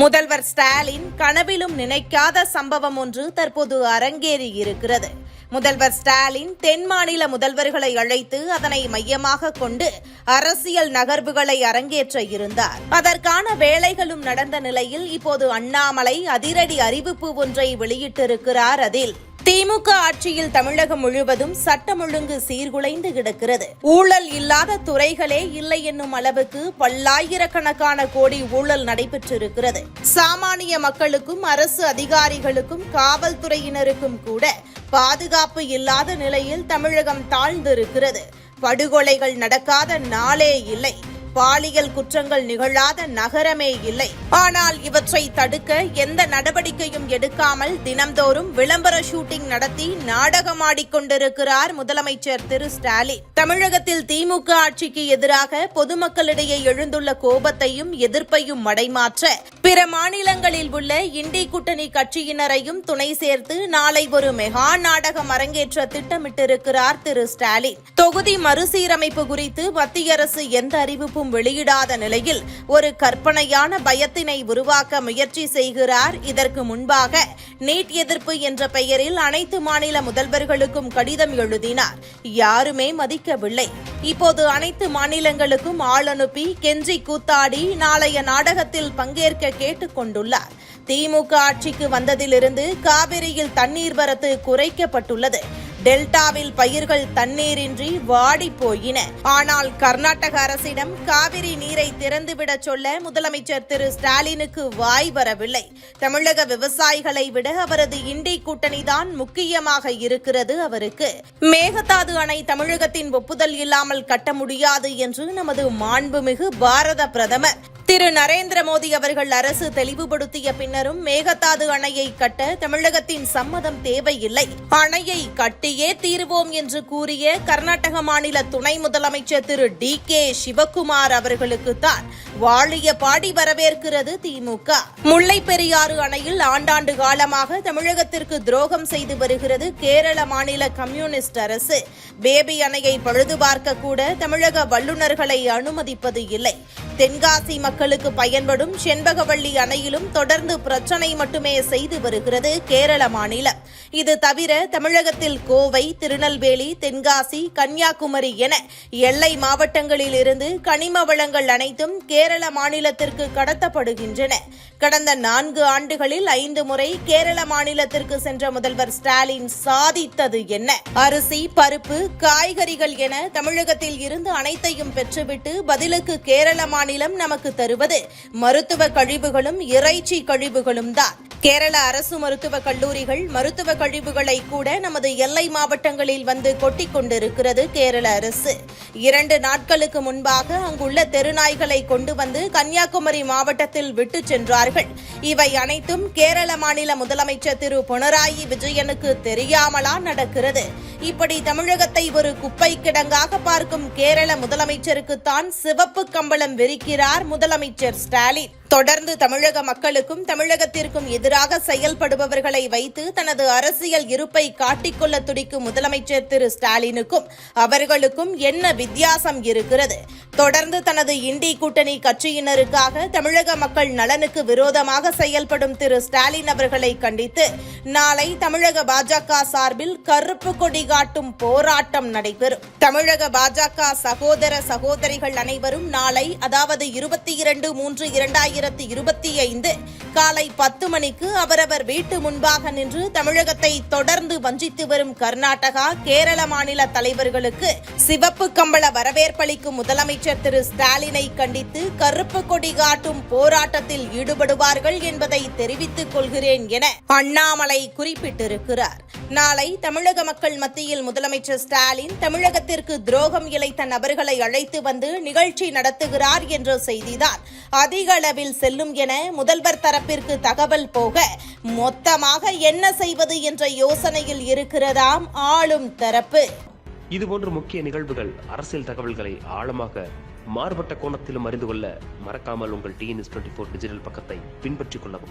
முதல்வர் ஸ்டாலின் கனவிலும் நினைக்காத சம்பவம் ஒன்று தற்போது அரங்கேறி இருக்கிறது. முதல்வர் ஸ்டாலின் தென் மாநில முதல்வர்களை அழைத்து அதனை மையமாக கொண்டு அரசியல் நகர்வுகளை அரங்கேற்ற இருந்தார். அதற்கான வேலைகளும் நடந்த நிலையில் இப்போது அண்ணாமலை அதிரடி அறிவிப்பு ஒன்றை வெளியிட்டிருக்கிறார் அதில். திமுக ஆட்சியில் தமிழகம் முழுவதும் சட்டம் ஒழுங்கு சீர்குலைந்து கிடக்கிறது. ஊழல் இல்லாத துறைகளே இல்லை என்னும் அளவுக்கு பல்லாயிரக்கணக்கான கோடி ஊழல் நடைபெற்றிருக்கிறது. சாமானிய மக்களுக்கும் அரசு அதிகாரிகளுக்கும் காவல்துறையினருக்கும் கூட பாதுகாப்பு இல்லாத நிலையில் தமிழகம் தாழ்ந்திருக்கிறது. படுகொலைகள் நடக்காத நாளே இல்லை. பாலியல் குற்றங்கள் நிகழாத நகரமே இல்லை. ஆனால் இவற்றை தடுக்க எந்த நடவடிக்கையும் எடுக்காமல் தினம்தோறும் விளம்பர ஷூட்டிங் நடத்தி நாடகமாடிக்கொண்டிருக்கிறார் முதலமைச்சர் திரு ஸ்டாலின். தமிழகத்தில் திமுக ஆட்சிக்கு எதிராக பொதுமக்களிடையே எழுந்துள்ள கோபத்தையும் எதிர்ப்பையும் மடைமாற்ற பிற மாநிலங்களில் உள்ள இண்டி கூட்டணி கட்சியினரையும் துணை சேர்த்து நாளை ஒரு மெகா நாடகம் அரங்கேற்ற திட்டமிட்டிருக்கிறார் திரு ஸ்டாலின். தொகுதி மறுசீரமைப்பு குறித்து மத்திய அரசு எந்த அறிவிப்பு அறிவிப்பும் வெளியிடாத நிலையில் ஒரு கற்பனையான பயத்தினை உருவாக்க முயற்சி செய்கிறார். இதற்கு முன்பாக நீட் எதிர்ப்பு என்ற பெயரில் அனைத்து மாநில முதல்வர்களுக்கும் கடிதம் எழுதினார். யாருமே மதிக்கவில்லை. இப்போது அனைத்து மாநிலங்களுக்கும் ஆள் அனுப்பி கெஞ்சி கூத்தாடி நாளைய நாடகத்தில் பங்கேற்க கேட்டுக் கொண்டுள்ளார். திமுக ஆட்சிக்கு வந்ததிலிருந்து காவிரியில் தண்ணீர் வரத்து குறைக்கப்பட்டுள்ளது. டெல்டாவில் பயிர்கள் தண்ணீரின்றி வாடி போயின. ஆனால் கர்நாடக அரசிடம் காவிரி நீரை திறந்துவிடச் சொல்ல முதலமைச்சர் திரு ஸ்டாலினுக்கு வாய் வரவில்லை. தமிழக விவசாயிகளை விட அவரது இண்டி கூட்டணிதான் முக்கியமாக இருக்கிறது அவருக்கு. மேகதாது அணை தமிழகத்தின் ஒப்புதல் இல்லாமல் கட்ட முடியாது என்று நமது மாண்புமிகு பாரத பிரதமர் திரு நரேந்திர மோடி அவர்கள் அரசு தெளிவுபடுத்திய பின்னரும் மேகதாது அணையை கட்ட தமிழகத்தின் சம்மதம் தேவையில்லை. அணையை கட்டியே தீருவோம் என்று கூறிய கர்நாடக மாநில துணை முதலமைச்சர் திரு டி கே சிவக்குமார் அவர்களுக்கு தான் வாழிய பாடி வரவேற்கிறது திமுக. முல்லை பெரியாறு அணையில் ஆண்டாண்டு காலமாக தமிழகத்திற்கு துரோகம் செய்து வருகிறது கேரள மாநில கம்யூனிஸ்ட் அரசு. பேபி அணையை பழுது பார்க்க கூட தமிழக வல்லுநர்களை அனுமதிப்பது இல்லை. தென்காசி மக்களுக்கு பயன்படும் செண்பகவள்ளி அணையிலும் தொடர்ந்து பிரச்சனை மட்டுமே செய்து வருகிறது கேரள மாநிலம். இது தவிர தமிழகத்தில் கோவை திருநெல்வேலி தென்காசி கன்னியாகுமரி என எல்லை மாவட்டங்களில் இருந்து கனிம வளங்கள் அனைத்தும் கேரள மாநிலத்திற்கு கடத்தப்படுகின்றன. கடந்த நான்கு ஆண்டுகளில் ஐந்து முறை கேரள மாநிலத்திற்கு சென்ற முதல்வர் ஸ்டாலின் சாதித்தது என்ன? அரிசி பருப்பு காய்கறிகள் என தமிழகத்தில் இருந்து அனைத்தையும் பெற்றுவிட்டு பதிலுக்கு கேரள மாநில மாநிலம் நமக்கு தருவது மருத்துவ கழிவுகளும் இறைச்சி கழிவுகளும் தான். கேரள அரசு மருத்துவக் கல்லூரிகள் மருத்துவ கழிவுகளை கூட நமது எல்லை மாவட்டங்களில் வந்து கொட்டிக் கொண்டிருக்கிறது கேரள அரசு. இரண்டு நாட்களுக்கு முன்பாக அங்குள்ள தெருநாய்களை கொண்டு வந்து கன்னியாகுமரி மாவட்டத்தில் விட்டுச் சென்றார்கள். இவை அனைத்தும் கேரள மாநில முதலமைச்சர் திரு. பினராயி விஜயனுக்கு தெரியாமலா நடக்கிறது. இப்படி தமிழகத்தை ஒரு குப்பை கிடங்காக பார்க்கும் கேரள முதலமைச்சருக்குத்தான் சிவப்பு கம்பளம் விரிக்கிறார் முதலமைச்சர் ஸ்டாலின். தொடர்ந்து தமிழக மக்களுக்கும் தமிழகத்திற்கும் எதிராக செயல்படுபவர்களை வைத்து தனது அரசியல் இருப்பை காட்டிக்கொள்ள துடிக்கும் முதலமைச்சர் திரு ஸ்டாலினுக்கும் அவர்களுக்கும் என்ன வித்தியாசம் இருக்கிறது? தொடர்ந்து தனது இண்டி கூட்டணி கட்சியினருக்காக தமிழக மக்கள் நலனுக்கு விரோதமாக செயல்படும் திரு ஸ்டாலின் அவர்களை கண்டித்து நாளை தமிழக பாஜக சார்பில் கருப்பு கொடி காட்டும் போராட்டம் நடைபெறும். தமிழக பாஜக சகோதர சகோதரிகள் அனைவரும் நாளை அதாவது இருபத்தி இரண்டு மூன்று இரண்டாயிரம் இரண்டாயிரத்தி இருபத்தி ஐந்து காலை பத்து மணிக்கு அவரவர் வீட்டு முன்பாக நின்று தமிழகத்தை தொடர்ந்து வஞ்சித்து வரும் கர்நாடகா கேரள மாநில தலைவர்களுக்கு சிவப்பு கம்பள வரவேற்பளிக்கும் முதலமைச்சர் திரு ஸ்டாலினை கண்டித்து கருப்பு கொடி காட்டும் போராட்டத்தில் ஈடுபடுவார்கள் என்பதை தெரிவித்துக் கொள்கிறேன் என அண்ணாமலை குறிப்பிட்டிருக்கிறார். நாளை தமிழக மக்கள் மத்தியில் முதலமைச்சர் ஸ்டாலின் தமிழகத்திற்கு துரோகம் இழைத்த நபர்களை அழைத்து வந்து நிகழ்ச்சி நடத்துகிறார் என்ற செய்திதான். அதிக அளவில் செல்லும் என முதல்வர் தரப்பிற்கு தகவல் போக மொத்தமாக என்ன செய்வது என்ற யோசனையில் இருக்கிறதாம் ஆளும் தரப்பு. இதுபோன்ற முக்கிய நிகழ்வுகள் அரசியல் தகவல்களை ஆழமாக மாறுபட்ட கோணத்திலும் அறிந்து கொள்ள மறக்காமல் உங்கள் டிஎன்எஸ் டுவெண்ட்டி ஃபோர் டிஜிட்டல் பக்கத்தை பின்பற்றிக் கொள்ளவும்.